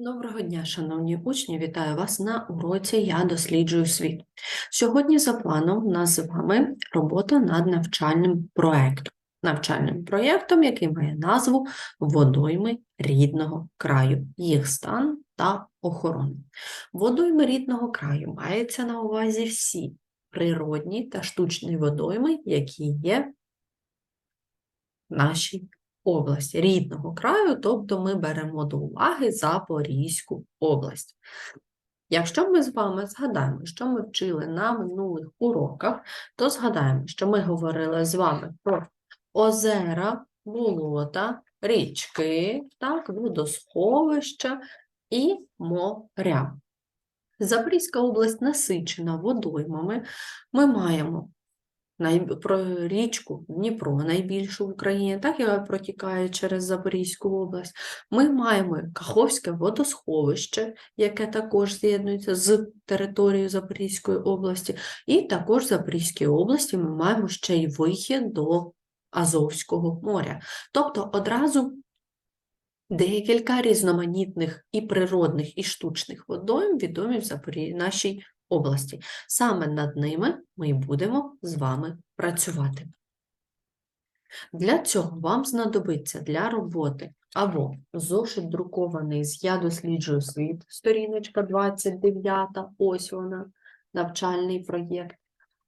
Доброго дня, шановні учні! Вітаю вас на уроці Я досліджую світ. Сьогодні за планом у нас з вами робота над навчальним проєктом. Навчальним проєктом, який має назву Водойми рідного краю, їх стан та охорона. Водойми рідного краю мається на увазі всі природні та штучні водойми, які є в нашій області, рідного краю, тобто ми беремо до уваги Запорізьку область. Якщо ми з вами згадаємо, що ми вчили на минулих уроках, то згадаємо, що ми говорили з вами про озера, болота, річки, так, водосховища і моря. Запорізька область насичена водоймами. Ми маємо про річку Дніпро, найбільшу в Україні, так, яка протікає через Запорізьку область. Ми маємо Каховське водосховище, яке також з'єднується з територією Запорізької області, і також в Запорізькій області ми маємо ще й вихід до Азовського моря. Тобто одразу декілька різноманітних і природних, і штучних водойм відомі в Запорі... нашій області. Саме над ними ми будемо з вами працювати. Для цього вам знадобиться для роботи або зошит друкований з Я досліджую світ, сторіночка 29, ось вона, навчальний проєкт,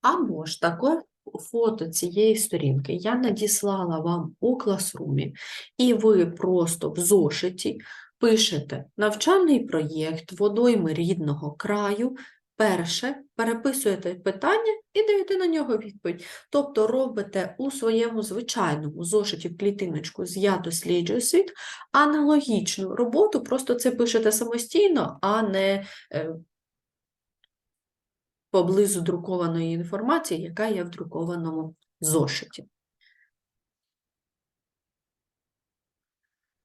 або ж таке фото цієї сторінки я надіслала вам у класрумі, і ви просто в зошиті пишете навчальний проєкт водойми рідного краю, Перше, переписуєте питання і даєте на нього відповідь. Тобто робите у своєму звичайному зошиті в клітиночку з Я досліджую світ аналогічну роботу, просто це пишете самостійно, а не е, поблизу друкованої інформації, яка є в друкованому зошиті.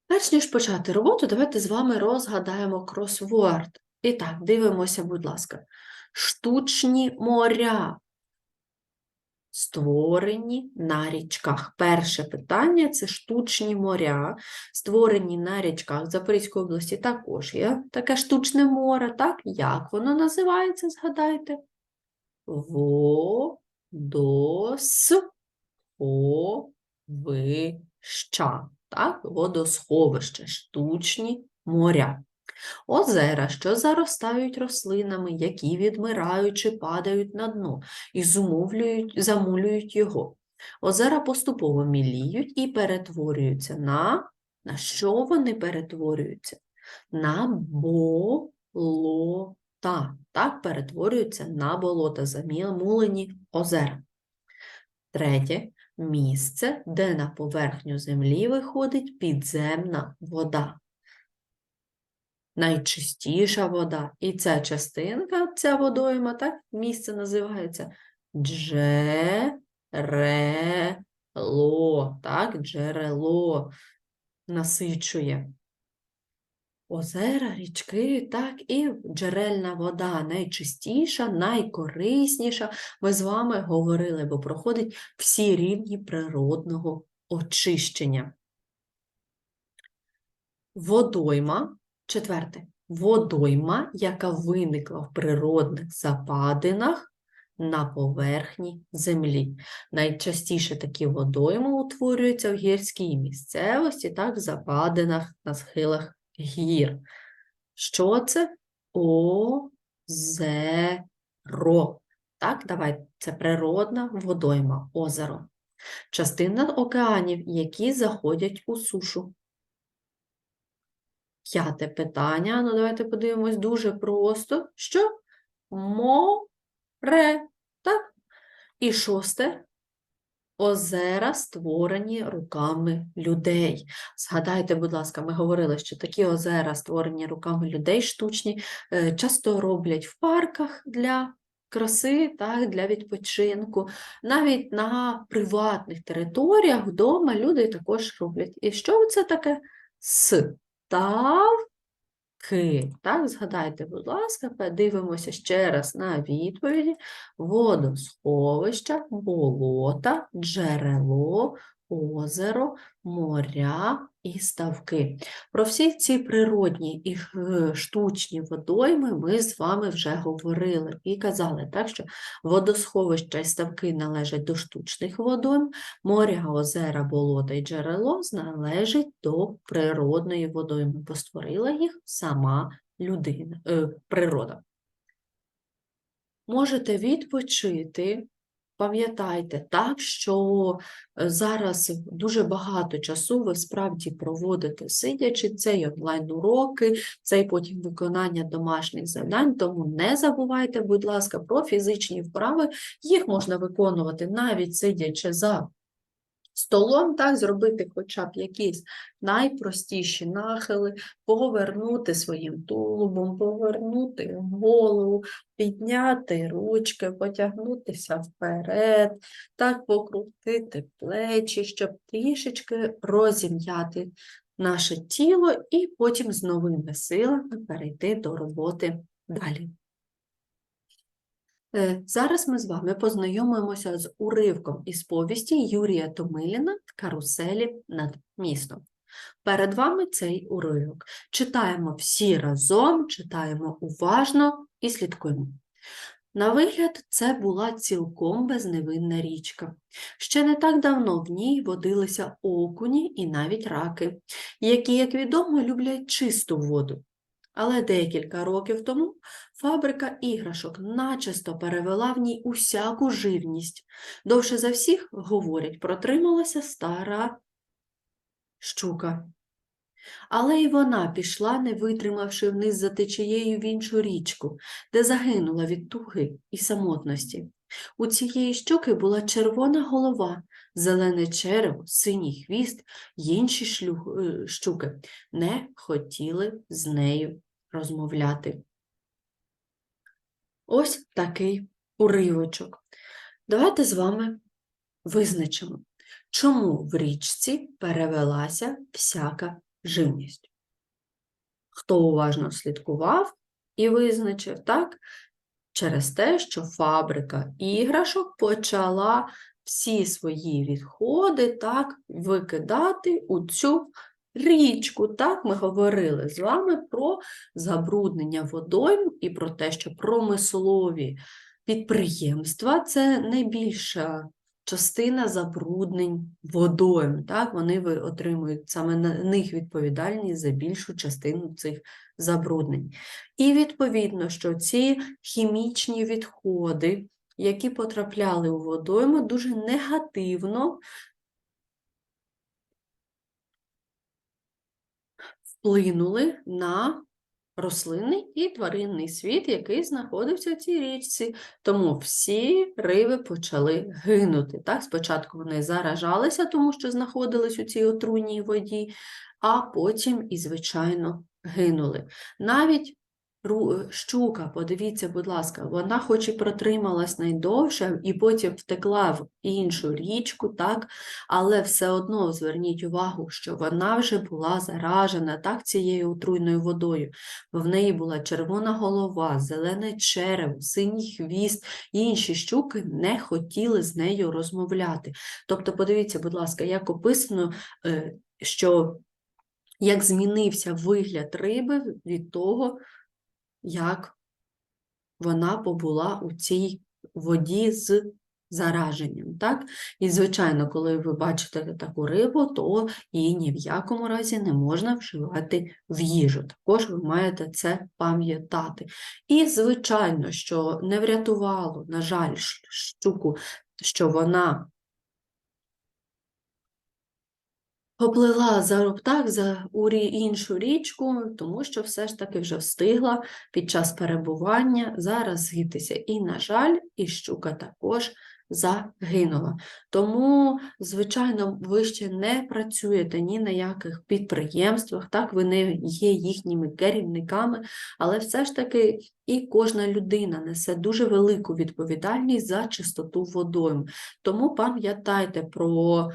Перш ніж почати роботу, давайте з вами розгадаємо кросворд. І так, дивимося, будь ласка. Штучні моря, створені на річках. Перше питання це штучні моря, створені на річках. В Запорізькій області також є таке штучне море, так? Як воно називається, згадайте? Водосховища, так? Водосховище, штучні моря. Озера, що заростають рослинами, які відмирають чи падають на дно і зумовлюють, замулюють його. Озера поступово міліють і перетворюються на. На що вони перетворюються? На болота. Так, перетворюються на болота, замулені озера. Третє місце, де на поверхню землі виходить підземна вода найчистіша вода. І ця частинка, ця водойма, так, місце називається джерело, так, джерело насичує. Озера, річки, так, і джерельна вода найчистіша, найкорисніша. Ми з вами говорили, бо проходить всі рівні природного очищення. Водойма Четверте. Водойма, яка виникла в природних западинах на поверхні землі. Найчастіше такі водойми утворюються в гірській місцевості, так, в западинах на схилах гір. Що це? Озеро. Так, давай, це природна водойма, озеро. Частина океанів, які заходять у сушу. П'яте питання. Ну, давайте подивимось дуже просто. Що? Море. Так? І шосте. Озера створені руками людей. Згадайте, будь ласка, ми говорили, що такі озера, створені руками людей штучні, е, часто роблять в парках для краси, так, для відпочинку. Навіть на приватних територіях вдома люди також роблять. І що це таке? С ставки. Так, згадайте, будь ласка, подивимося ще раз на відповіді. Водосховища, болота, джерело, озеро, моря і ставки. Про всі ці природні і е, штучні водойми ми з вами вже говорили і казали, так, що водосховища і ставки належать до штучних водойм, моря, озера, болота і джерело належать до природної водойми, бо створила їх сама людина, е, природа. Можете відпочити. Пам'ятайте так, що е, зараз дуже багато часу ви справді проводите сидячи, це й онлайн-уроки, це й потім виконання домашніх завдань, тому не забувайте, будь ласка, про фізичні вправи. Їх можна виконувати навіть сидячи за столом, так, зробити хоча б якісь найпростіші нахили, повернути своїм тулубом, повернути голову, підняти ручки, потягнутися вперед, так покрутити плечі, щоб трішечки розім'яти наше тіло і потім з новими силами перейти до роботи далі. Е, Зараз ми з вами познайомимося з уривком із повісті Юрія Томиліна «Каруселі над містом». Перед вами цей уривок. Читаємо всі разом, читаємо уважно і слідкуємо. На вигляд, це була цілком безневинна річка. Ще не так давно в ній водилися окуні і навіть раки, які, як відомо, люблять чисту воду. Але декілька років тому фабрика іграшок начисто перевела в ній усяку живність. Довше за всіх, говорять, протрималася стара щука. Але й вона пішла, не витримавши вниз за течією в іншу річку, де загинула від туги і самотності. У цієї щуки була червона голова, зелене черево, синій хвіст, інші шлю... е, щуки не хотіли з нею розмовляти. Ось такий уривочок. Давайте з вами визначимо, чому в річці перевелася всяка живність. Хто уважно слідкував і визначив, так? Через те, що фабрика іграшок почала всі свої відходи так, викидати у цю річку. Так, ми говорили з вами про забруднення водойм і про те, що промислові підприємства це найбільша частина забруднень водойм. Так, вони отримують саме на них відповідальність за більшу частину цих забруднень. І відповідно, що ці хімічні відходи, які потрапляли у водойми, дуже негативно вплинули на рослинний і тваринний світ, який знаходився в цій річці. Тому всі риби почали гинути. Так? Спочатку вони заражалися, тому що знаходились у цій отруйній воді, а потім і, звичайно, гинули. Навіть щука, подивіться, будь ласка, вона хоч і протрималась найдовше і потім втекла в іншу річку, так, але все одно зверніть увагу, що вона вже була заражена так, цією отруйною водою. бо В неї була червона голова, зелене черево, синій хвіст, інші щуки не хотіли з нею розмовляти. Тобто, подивіться, будь ласка, як описано, е, що як змінився вигляд риби від того, як вона побула у цій воді з зараженням. Так? І, звичайно, коли ви бачите таку рибу, то її ні в якому разі не можна вживати в їжу. Також ви маєте це пам'ятати. І, звичайно, що не врятувало, на жаль, щуку, що вона Поплила за так, за іншу річку, тому що все ж таки вже встигла під час перебування зараз згитися. І, на жаль, і щука також загинула. Тому, звичайно, ви ще не працюєте ні на яких підприємствах, так, ви не є їхніми керівниками, але все ж таки і кожна людина несе дуже велику відповідальність за чистоту водойм. Тому пам'ятайте про.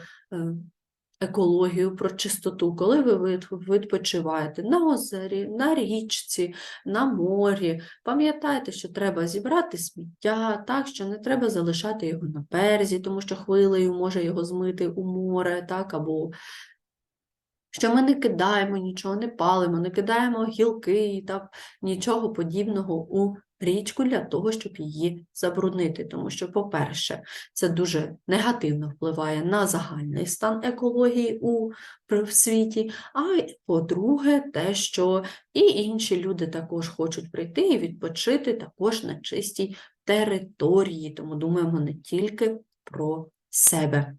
Екологію, про чистоту, коли ви відпочиваєте на озері, на річці, на морі. Пам'ятайте, що треба зібрати сміття, так, що не треба залишати його на березі, тому що хвилею може його змити у море, так, або що ми не кидаємо нічого, не палимо, не кидаємо гілки та нічого подібного у річку для того, щоб її забруднити. Тому що, по-перше, це дуже негативно впливає на загальний стан екології у світі. А по-друге, те, що і інші люди також хочуть прийти і відпочити також на чистій території. Тому думаємо не тільки про себе.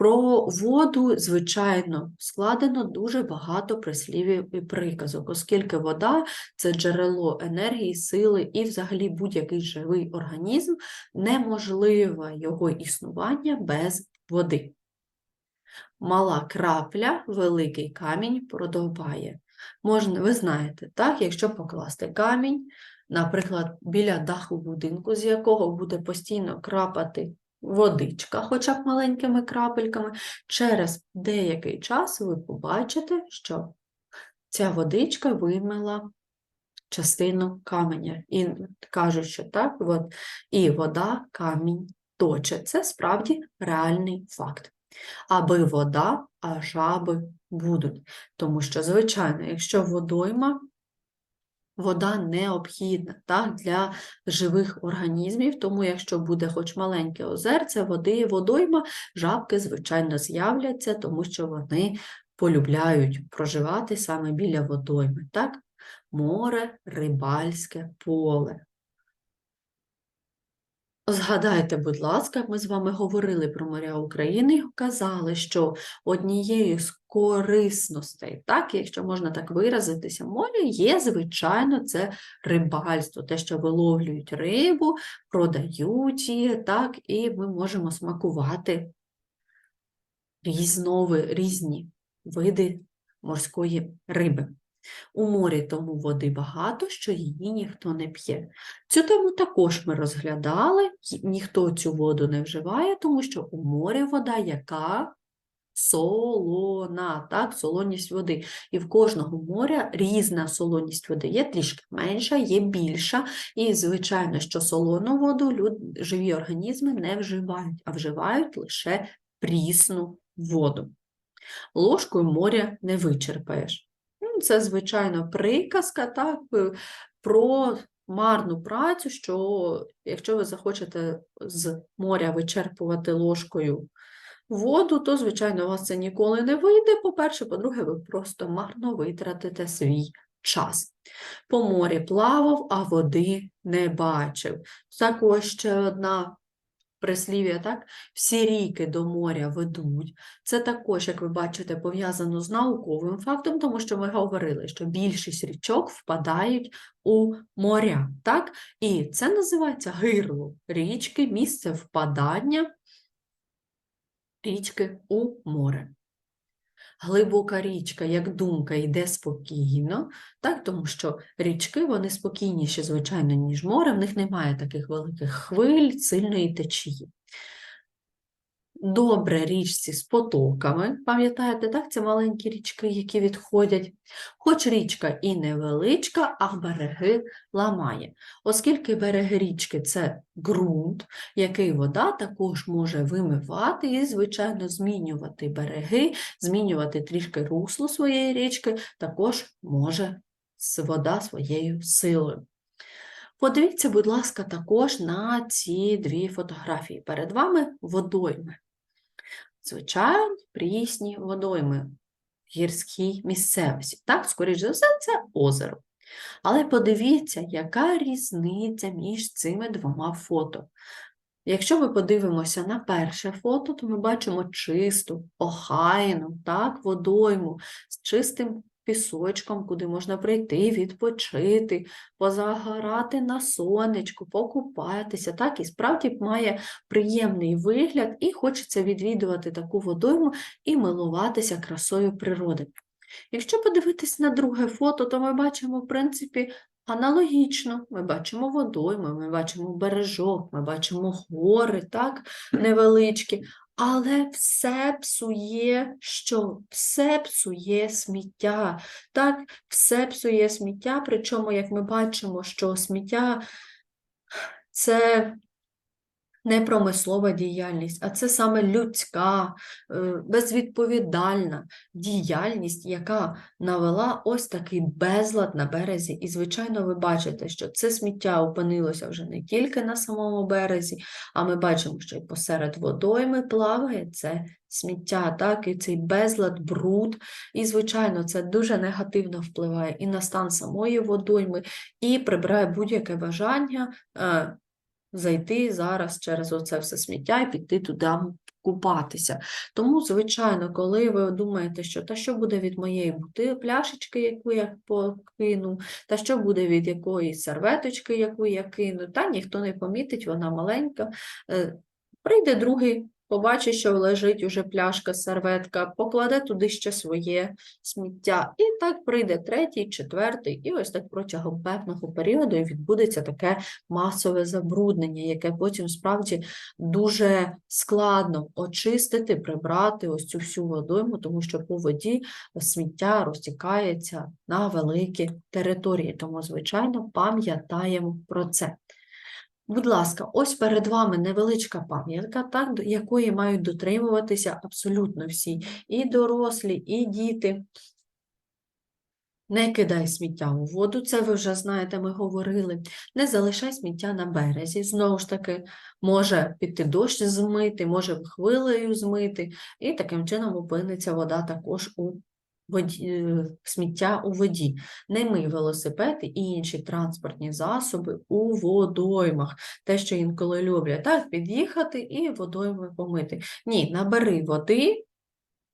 Про воду, звичайно, складено дуже багато прислів'їв і приказок, оскільки вода це джерело енергії, сили і взагалі будь-який живий організм, неможливе його існування без води. Мала крапля, великий камінь продовбає. Можна, ви знаєте, так, якщо покласти камінь, наприклад, біля даху будинку, з якого буде постійно крапати водичка, хоча б маленькими крапельками, через деякий час ви побачите, що ця водичка вимила частину каменя. І кажуть, що так, от, і вода камінь точить. Це справді реальний факт. Аби вода, а жаби будуть. Тому що, звичайно, якщо водойма, вода необхідна так, для живих організмів, тому якщо буде хоч маленьке озерце, води, і водойма, жабки, звичайно, з'являться, тому що вони полюбляють проживати саме біля водойми. Так? Море, рибальське поле. Згадайте, будь ласка, ми з вами говорили про моря України і казали, що однією з корисностей, так, якщо можна так виразитися, моря є, звичайно, це рибальство, те, що виловлюють рибу, продають її, так, і ми можемо смакувати різнови, різні види морської риби. У морі тому води багато, що її ніхто не п'є. Цю тему також ми розглядали, ніхто цю воду не вживає, тому що у морі вода яка солона, так, солоність води. І в кожного моря різна солоність води. Є трішки менша, є більша. І, звичайно, що солону воду люд, живі організми не вживають, а вживають лише прісну воду. Ложкою моря не вичерпаєш. Ну, Це, звичайно, приказка так, е, про марну працю, що якщо ви захочете з моря вичерпувати ложкою воду, то, звичайно, у вас це ніколи не вийде. По-перше, по-друге, ви просто марно витратите свій час. По морі плавав, а води не бачив. Також ще одна прислів'я, так? Всі ріки до моря ведуть. Це також, як ви бачите, пов'язано з науковим фактом, тому що ми говорили, що більшість річок впадають у моря, так? І це називається гирло річки, місце впадання річки у море. Глибока річка, як думка, йде спокійно, так, тому що річки вони спокійніші, звичайно, ніж море, в них немає таких великих хвиль, сильної течії. Добре річці з потоками, пам'ятаєте, так, це маленькі річки, які відходять. Хоч річка і невеличка, а береги ламає. Оскільки береги річки це ґрунт, який вода також може вимивати і, звичайно, змінювати береги, змінювати трішки русло своєї річки, також може вода своєю силою. Подивіться, будь ласка, також на ці дві фотографії. Перед вами водойми. Звичайно, прісні водойми в гірській місцевості. Так, скоріш за все, це озеро. Але подивіться, яка різниця між цими двома фото. Якщо ми подивимося на перше фото, то ми бачимо чисту, охайну, так, водойму з чистим пісочком, куди можна прийти, відпочити, позагорати на сонечку, покупатися. Так, і справді має приємний вигляд, і хочеться відвідувати таку водойму і милуватися красою природи. Якщо подивитись на друге фото, то ми бачимо, в принципі, аналогічно. Ми бачимо водойми, ми бачимо бережок, ми бачимо гори, так, невеличкі. Але все псує що? Все псує сміття. Так, все псує сміття, причому, як ми бачимо, що сміття це не промислова діяльність, а це саме людська, е, безвідповідальна діяльність, яка навела ось такий безлад на березі. І, звичайно, ви бачите, що це сміття опинилося вже не тільки на самому березі, а ми бачимо, що і посеред водойми плаває це сміття, так, і цей безлад, бруд. І, звичайно, це дуже негативно впливає і на стан самої водойми, і прибирає будь-яке бажання. Зайти зараз через оце все сміття і піти туди купатися. Тому, звичайно, коли ви думаєте, що та що буде від моєї бути пляшечки, яку я покину, та що буде від якоїсь серветочки, яку я кину, та ніхто не помітить, вона маленька. Е, Прийде другий, побачить, що лежить уже пляшка, серветка, покладе туди ще своє сміття. І так прийде третій, четвертий, і ось так протягом певного періоду відбудеться таке масове забруднення, яке потім справді дуже складно очистити, прибрати ось цю всю водойму, тому що по воді сміття розтікається на великі території. Тому, звичайно, пам'ятаємо про це. Будь ласка, ось перед вами невеличка пам'ятка, так, до якої мають дотримуватися абсолютно всі, і дорослі, і діти. Не кидай сміття у воду, це ви вже знаєте, ми говорили. Не залишай сміття на березі. Знову ж таки, може піти дощ змити, може хвилею змити, і таким чином опиниться вода також у воді, е, сміття у воді. Не мий велосипеди і інші транспортні засоби у водоймах. Те, що інколи люблять, так, під'їхати і водойми помити. Ні, набери води.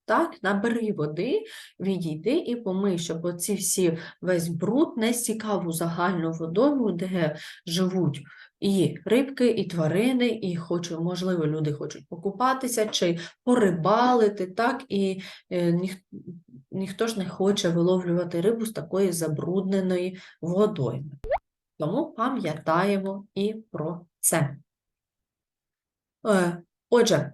Так, набери води, відійди і помий, щоб оці всі весь бруд не стікав у загальну водойму, де живуть і рибки, і тварини, і хочу, можливо, люди хочуть покупатися чи порибалити, так, і е, ніхто ж не хоче виловлювати рибу з такої забрудненої водою. Тому пам'ятаємо і про це. Е, Отже,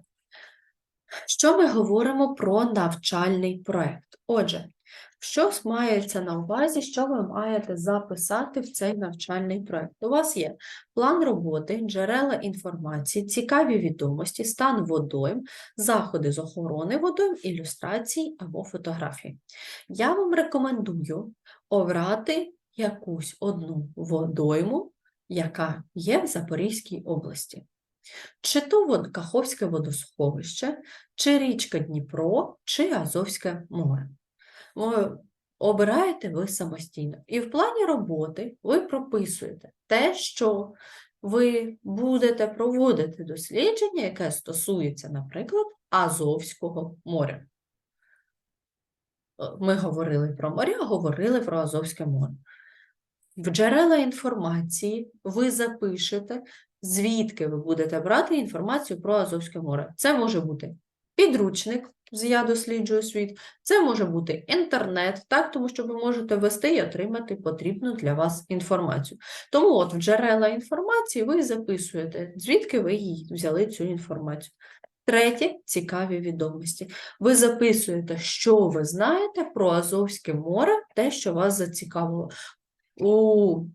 що ми говоримо про навчальний проєкт? Отже, що мається на увазі, що ви маєте записати в цей навчальний проєкт? У вас є план роботи, джерела інформації, цікаві відомості, стан водойм, заходи з охорони водойм, ілюстрації або фотографії. Я вам рекомендую обрати якусь одну водойму, яка є в Запорізькій області. Чи то Каховське водосховище, чи річка Дніпро, чи Азовське море. Обираєте ви самостійно. І в плані роботи ви прописуєте те, що ви будете проводити дослідження, яке стосується, наприклад, Азовського моря. Е, Ми говорили про моря, говорили про Азовське море. В джерела інформації ви запишете, звідки ви будете брати інформацію про Азовське море. Це може бути підручник Я досліджую світ, це може бути інтернет, так, тому що ви можете ввести і отримати потрібну для вас інформацію. Тому от в джерела інформації ви записуєте, звідки ви її взяли цю інформацію. Третє цікаві відомості. Ви записуєте, що ви знаєте про Азовське море, те, що вас зацікавило. У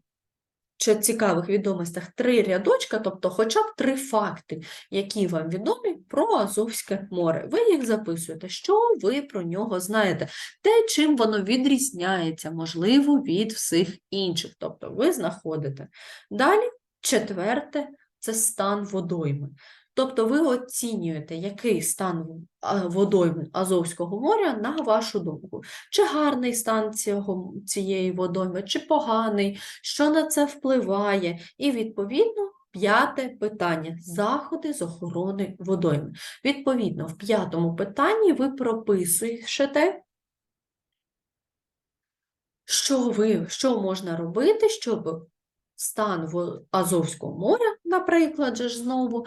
чи цікавих відомостях три рядочка, тобто хоча б три факти, які вам відомі про Азовське море. Ви їх записуєте, що ви про нього знаєте, те, чим воно відрізняється, можливо, від всіх інших. Тобто ви знаходите. Далі, четверте, це стан водойми. Тобто ви оцінюєте, який стан а, водойми Азовського моря, на вашу думку. Чи гарний стан цього, цієї водойми, чи поганий, що на це впливає, і, відповідно, п'яте питання – заходи з охорони водойми. Відповідно, в п'ятому питанні ви прописуєте, що, ви, що можна робити, щоб стан Азовського моря, наприклад, же ж знову,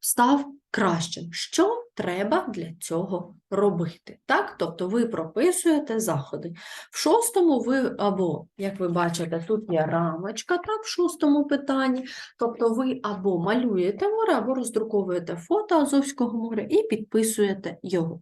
став кращим. Що треба для цього робити? Так? Тобто ви прописуєте заходи. В шостому ви або, як ви бачите, тут є рамочка, так, в шостому питанні. Тобто ви або малюєте море, або роздруковуєте фото Азовського моря і підписуєте його.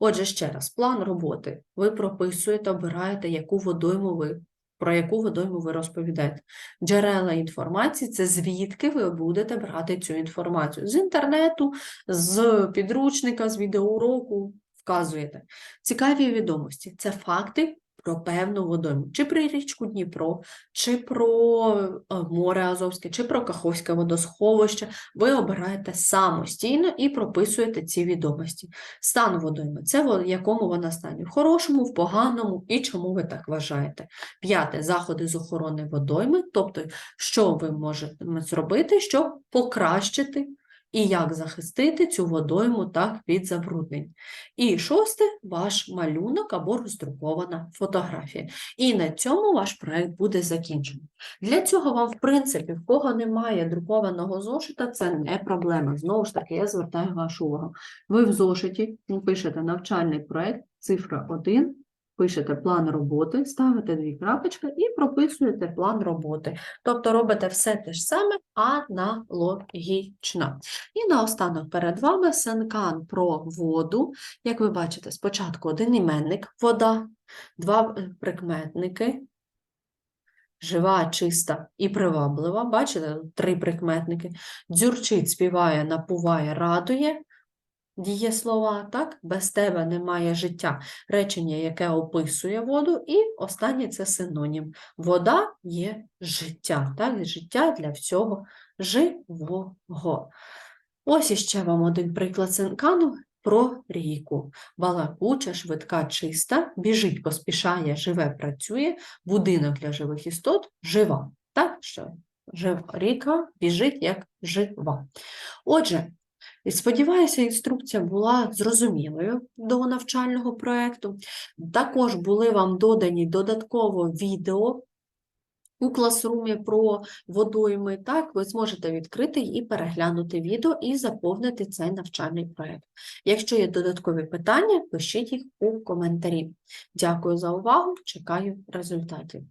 Отже, ще раз, план роботи. Ви прописуєте, обираєте, яку водойму ви, про яку водойму ви розповідаєте. Джерела інформації це звідки ви будете брати цю інформацію. З інтернету, з підручника, з відеоуроку вказуєте. Цікаві відомості це факти про певну водойму, чи про річку Дніпро, чи про е, море Азовське, чи про Каховське водосховище. Ви обираєте самостійно і прописуєте ці відомості. Стан водойми це в якому вона стані? В хорошому, в поганому і чому ви так вважаєте. П'яте заходи з охорони водойми, тобто, що ви можете зробити, щоб покращити і як захистити цю водойму так від забруднень. І шосте ваш малюнок або роздрукована фотографія. І на цьому ваш проект буде закінчений. Для цього вам, в принципі, в кого немає друкованого зошита, це не проблема. Знову ж таки, я звертаю вашу увагу. Ви в зошиті пишете навчальний проект, цифра 1, пишете план роботи, ставите дві крапочки і прописуєте план роботи. Тобто робите все те ж саме аналогічно. І наостанок перед вами сенкан про воду. Як ви бачите, спочатку один іменник вода, два прикметники. Жива, чиста і приваблива. Бачите, три прикметники. Дзюрчить, співає, напуває, радує. Дієслова, так? Без тебе немає життя. Речення, яке описує воду, і останнє це синонім. Вода є життя, так? Життя для всього живого. Ось іще вам один приклад синкану про ріку. Балакуча, швидка, чиста, біжить, поспішає, живе, працює, будинок для живих істот жива. Так, що жив, ріка біжить як жива. Отже, сподіваюся, інструкція була зрозумілою до навчального проєкту. Також були вам додані додатково відео у класрумі про водойми. Так, ви зможете відкрити і переглянути відео і заповнити цей навчальний проєкт. Якщо є додаткові питання, пишіть їх у коментарі. Дякую за увагу, чекаю результатів.